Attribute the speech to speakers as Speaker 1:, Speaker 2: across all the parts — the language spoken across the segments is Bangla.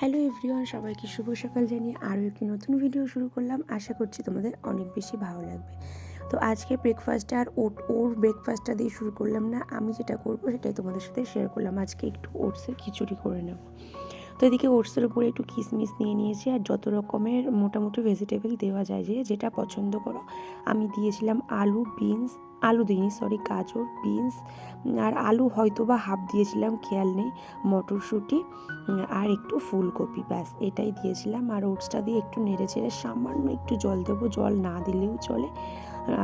Speaker 1: হ্যালো এভরিওয়ান, সবাইকে শুভ সকাল জানিয়ে আরও একটি নতুন ভিডিও শুরু করলাম। আশা করছি তোমাদের অনেক বেশি ভালো লাগবে। তো আজকে ব্রেকফাস্টটা আর ওট, ওর ব্রেকফাস্টটা দিয়ে শুরু করলাম না, আমি যেটা করব সেটাই তোমাদের সাথে শেয়ার করলাম। আজকে একটু ওটসের খিচুড়ি করে নেব। তো এদিকে ওটসের উপরে একটু কিশমিশ নিয়ে নিয়েছি আর যত রকমের মোটামুটি ভেজিটেবল দেওয়া যায় যে, যেটা পছন্দ করো, আমি দিয়েছিলাম আলু বিনস আলু দিইনি সরি গাজর বিনস আর আলু হয়তো বা হাফ দিয়েছিলাম, খেয়াল নেই, মটরশুঁটি আর একটু ফুলকপি, ব্যাস, এটাই দিয়েছিলাম, আর ওটসটা দিয়ে একটু নেড়ে চেড়ে সামান্য একটু জল দেবো, জল না দিলেও চলে,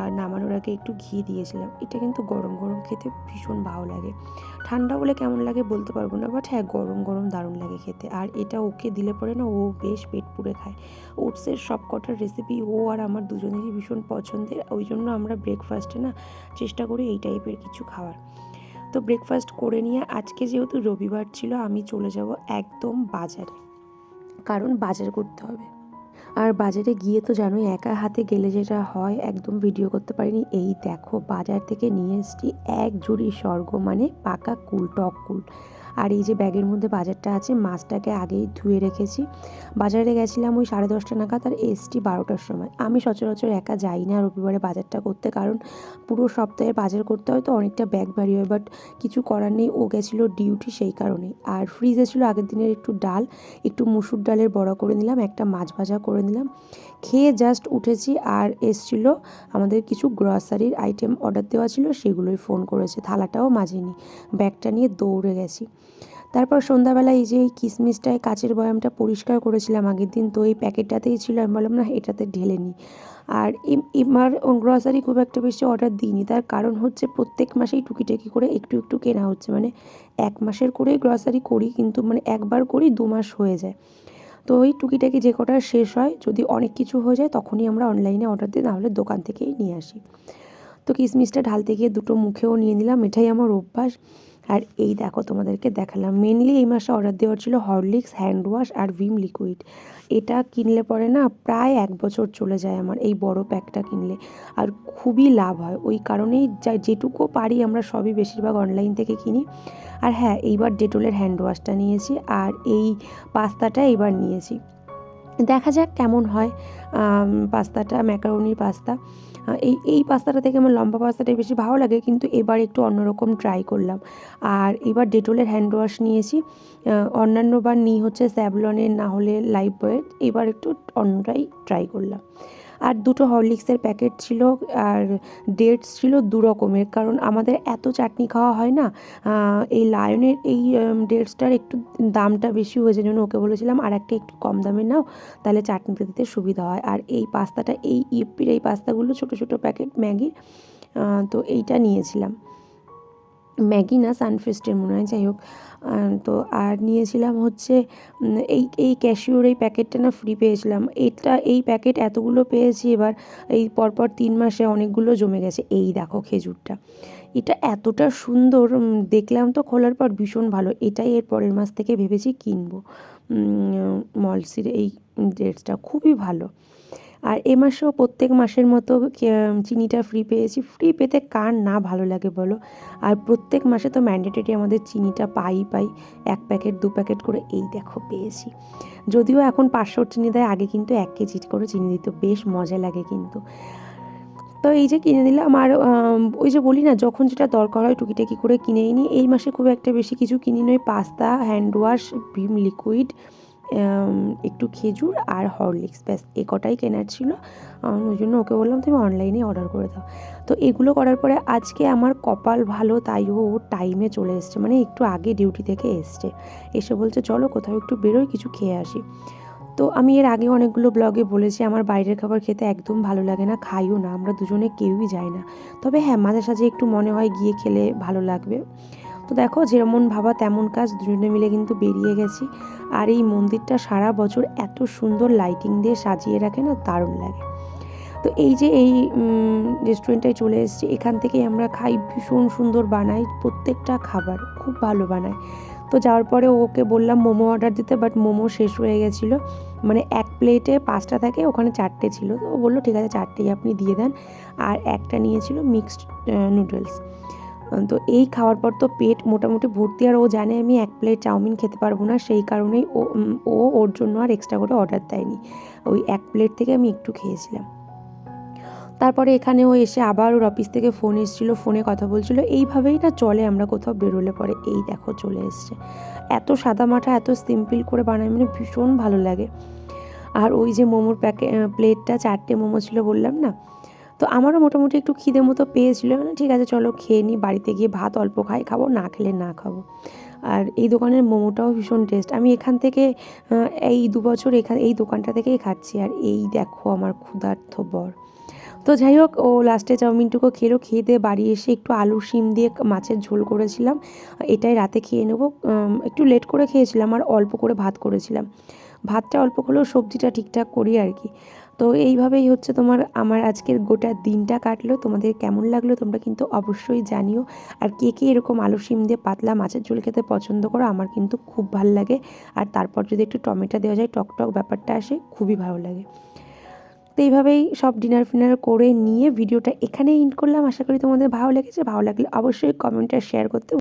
Speaker 1: আর নামানোর আগে একটু ঘি দিয়েছিলাম, এটা কিন্তু গরম গরম খেতে ভীষণ ভালো লাগে, ঠান্ডা হলে কেমন লাগে বলতে পারব না বাট হ্যাঁ গরম গরম দারুণ লাগে খেতে, আর এটা ওকে দিলে পরে না ও বেশ পেট পুড়ে খায়, ওটসের সব কটার রেসিপি ও আর আমার দুজনেরই ভীষণ পছন্দের, ওই জন্য আমরা ব্রেকফাস্টে না চেষ্টা করি এই টাইপের কিছু খাওয়ার। তো ব্রেকফাস্ট করে নিয়ে আজকে যেহেতু রবিবার ছিল, আমি চলে যাব একদম বাজারে। কারণ বাজার করতে হবে। আর বাজারে গিয়ে তো জানোই একা হাতে গেলে যেটা হয়, একদম ভিডিও করতে পারিনি। এই দেখো, বাজার থেকে নিয়ে এসছি এক ঝুড়ি স্বর্গ মানে পাকা কুল, টক কুল। আর এই যে ব্যাগের মধ্যে বাজারটা আছে, মাছটাকে আগেই ধুয়ে রেখেছি। বাজারে গেছিলাম ওই সাড়ে দশটা নাগাদ আর এসটি বারোটার সময়। আমি সচরাচর একা যাই না রবিবারে বাজারটা করতে, কারণ পুরো সপ্তাহে বাজার করতে হয় তো অনেকটা ব্যাগ ভারী হয় বাট কিছু করার নেই। ও গেছিল ডিউটি সেই কারণেই। আর ফ্রিজে ছিল আগের দিনের একটু ডাল, একটু মুসুর ডালের বড়া করে নিলাম, একটা মাছ ভাজা করে নিলাম। খেয়ে জাস্ট উঠেছি আর এসছিল আমাদের কিছু গ্রসারির আইটেম অর্ডার দেওয়া ছিল, সেগুলোই ফোন করেছে। থালাটাও মাঝেনি ব্যাগটা নিয়ে দৌড়ে গেছি। তারপর সন্ধ্যাবেলা এই যে এই কিসমিসটায় কাচের বয়ামটা পরিষ্কার করেছিলাম আগের দিন, তো এই প্যাকেটটাতেই ছিল, আমি বললাম, না, এটাতে ঢেলে নিই আর এবার গ্রসারি খুব একটা বেশি অর্ডার দিইনি, তার কারণ হচ্ছে প্রত্যেক মাসেই টুকিটাকি করে একটু একটু কেনা হচ্ছে। মানে এক মাসের করেই গ্রসারি করি, কিন্তু মানে একবার করি দু মাস হয়ে যায়। তো ওই টুকিটাকি যে কটা শেষ হয়, যদি অনেক কিছু হয়ে যায়, তখনই আমরা অনলাইনে অর্ডার দিই তাহলে দোকান থেকেই নিয়ে আসি। তো কিশমিশটা ঢালতে গিয়ে দুটো মুখেও নিয়ে নিলাম, এটাই আমার অভ্যাস। আর এই দেখো তোমাদেরকে দেখালাম। মেনলি এই মাসে অর্ডার দেওয়ার ছিল হরলিক্স হ্যান্ড ওয়াশ আর ভিম লিকুইড এটা কিনলে পরে না প্রায় এক বছর চলে যায় আমার এই বড় প্যাকটা কিনলে। আর খুবই লাভ হয়। ওই কারণেই যা, যেটুকু পারি আমরা সবই বেশিরভাগ অনলাইন থেকে কিনি। আর হ্যাঁ এইবার ডেটলের হ্যান্ড ওয়াশটা নিয়েছি আর এই পাস্তাটা এবার নিয়েছি। দেখা যাক কেমন হয় পাস্তাটা, ম্যাকারনির পাস্তা। এই এই পাস্তাটা থেকে আমার লম্বা পাস্তাটাই বেশি ভালো লাগে, কিন্তু এবার একটু অন্যরকম ট্রাই করলাম। আর এবার ডেটলের হ্যান্ড ওয়াশ নিয়েছি। অন্যান্যবার নিই হচ্ছে স্যাভলনের না হলে লাইফ বয়ের এবার একটু অন্যটাই ট্রাই করলাম। আর দুটো হরলিক্সের প্যাকেট ছিল আর ডেটস ছিল দু রকমের। কারণ আমাদের এত চাটনি খাওয়া হয় না এই লায়নের এই ডেটসটার একটু দামটা বেশি হয়েছে জন্য ওকে বলেছিলাম আর একটা একটু কম দামে নাও, তাহলে চাটনিতে দিতে সুবিধা হয়। আর এই পাস্তাটা, এই ইপির এই পাস্তাগুলো ছোটো ছোটো প্যাকেট ম্যাগির তো এইটা নিয়েছিলাম। ম্যাগি না সানফেস্টের মনে হয়, যাই হোক। তো আর নিয়েছিলাম হচ্ছে এই এই ক্যাশিওর এই প্যাকেটটা না ফ্রি পেয়েছিলাম। এটা, এই প্যাকেট এতগুলো পেয়েছি এবার, এই পরপর তিন মাসে অনেকগুলো জমে গেছে। এই দেখো খেজুরটা। এটা এতটা সুন্দর দেখলাম তো খোলার পর ভীষণ ভালো। এটাই এর পরের মাস থেকে ভেবেছি কিনবো। মলসির এই ডেটসটা। খুবই ভালো। আর এ মাসেও প্রত্যেক মাসের মতো চিনিটা ফ্রি পেয়েছি। ফ্রি পেতে কার না ভালো লাগে বলো? আর প্রত্যেক মাসে তো ম্যান্ডেটরি আমাদের চিনিটা পাই পাই। এক প্যাকেট দু প্যাকেট করে এই দেখো পেয়েছি। যদিও এখন পাঁচশোর চিনি দেয়, আগে কিন্তু এক কেজি করে চিনি দিত। বেশ মজা লাগে কিন্তু। তো এই যে কিনে দিলাম আর ওই যে বলি না, যখন যেটা দরকার হয় টুকিটাকি করে কিনেই নিই। এই মাসে খুব একটা বেশি কিছু কিনি নই pasta hand wash Vim liquid একটু খেজুর আর হরলিক্স। ব্যাস, এ কটাই কেনার ছিল। ওই জন্য ওকে বললাম, তুমি অনলাইনে অর্ডার করে দাও। তো এগুলো করার পরে আজকে আমার কপাল ভালো, তাই ও টাইমে চলে এসছে। মানে একটু আগে ডিউটি থেকে এসছে। এসে বলছে, চলো কোথাও একটু বেরোই, কিছু খেয়ে আসি। তো আমি এর আগে অনেকগুলো ব্লগে বলেছি, আমার বাইরের খাবার খেতে একদম ভালো লাগে না, খাইও না, আমরা দুজনে কেউই যাই না। তবে হ্যাঁ মাঝে সাঝে একটু মনে হয় গিয়ে খেলে ভালো লাগবে। তো দেখো, যেমন ভাবা তেমন কাজ, দুজনে মিলে কিন্তু বেরিয়ে গেছি। আর এই মন্দিরটা সারা বছর এত সুন্দর লাইটিং দিয়ে সাজিয়ে রাখে না, দারুণ লাগে। তো এই যে এই রেস্টুরেন্টটায় চলে এসেছি, এখান থেকেই আমরা খাই, ভীষণ সুন্দর বানাই, প্রত্যেকটা খাবার খুব ভালো বানায়। তো যাওয়ার পরে ওকে বললাম, মোমো অর্ডার দিতে বাট মোমো শেষ হয়ে গেছিল। মানে এক প্লেটে পাঁচটা থাকে, ওখানে চারটে ছিল। তো ও বলল, ঠিক আছে, চারটেই আপনি দিয়ে দেন। আর একটা নিয়েছিল মিক্সড নুডলস তো এই খাওয়ার পর তো পেট মোটামুটি ভর্তি, আর ও জানে আমি এক প্লেট চাউমিন খেতে পারব না, সেই কারণেই ও ও ওর জন্য আর এক্সট্রা করে অর্ডার দেয়নি। ওই এক প্লেট থেকে আমি একটু খেয়েছিলাম। তারপরে এখানে ও এসে আবার ওর অফিস থেকে ফোন এসেছিল ফোনে কথা বলছিল, এইভাবেই না চলে, আমরা কোথাও বেরোলে পরে। এই দেখো চলে এসছে। এত সাদা মাঠা, এত সিম্পল করে বানায় মানে ভীষণ ভালো লাগে। আর ওই যে মোমোর প্যাকে প্লেটটা চারটে মোমো ছিল বললাম না তো আমারও মোটামুটি একটু খিদে মতো পেয়েছিল। মানে ঠিক আছে, চলো খেয়ে নিই বাড়িতে গিয়ে ভাত অল্প খাই, খাব, না খেলে না খাব। আর এই দোকানের মোমোটাও ভীষণ টেস্ট আমি এখান থেকে এই দু বছর এখান, এই দোকানটা থেকেই খাচ্ছি, আর এই দেখো আমার ক্ষুধার্থ বর। তো যাই হোক, ও লাস্টে চাউমিনটুকু খেলো, খেয়ে দিয়ে বাড়ি এসে একটু আলু শিম দিয়ে মাছের ঝোল করেছিলাম। এটাই রাতে খেয়ে নেব। একটু লেট করে খেয়েছিলাম, আর অল্প করে ভাত করেছিলাম। ভাতটা অল্প হলেও সবজিটা ঠিকঠাক করি আর কি। তো এইভাবেই হচ্ছে তোমার আমার আজকের গোটা দিনটা কাটলো। তোমাদের কেমন লাগল তোমরা কিন্তু অবশ্যই জানিও। আর কে কে এরকম আলু শিম দিয়ে পাতলা মাছের ঝোল খেতে পছন্দ করো, আমার কিন্তু খুব ভালো লাগে। আর তারপর যদি একটু টমেটো দেওয়া যায়, টক টক ব্যাপারটা আসে, খুবই ভালো লাগে। তো এইভাবেই সব ডিনার ফিনার করে নিয়ে ভিডিওটা এখানেই ইন করলাম। আশা করি তোমাদের ভালো লেগেছে। ভালো লাগলে অবশ্যই কমেন্ট আর শেয়ার করতে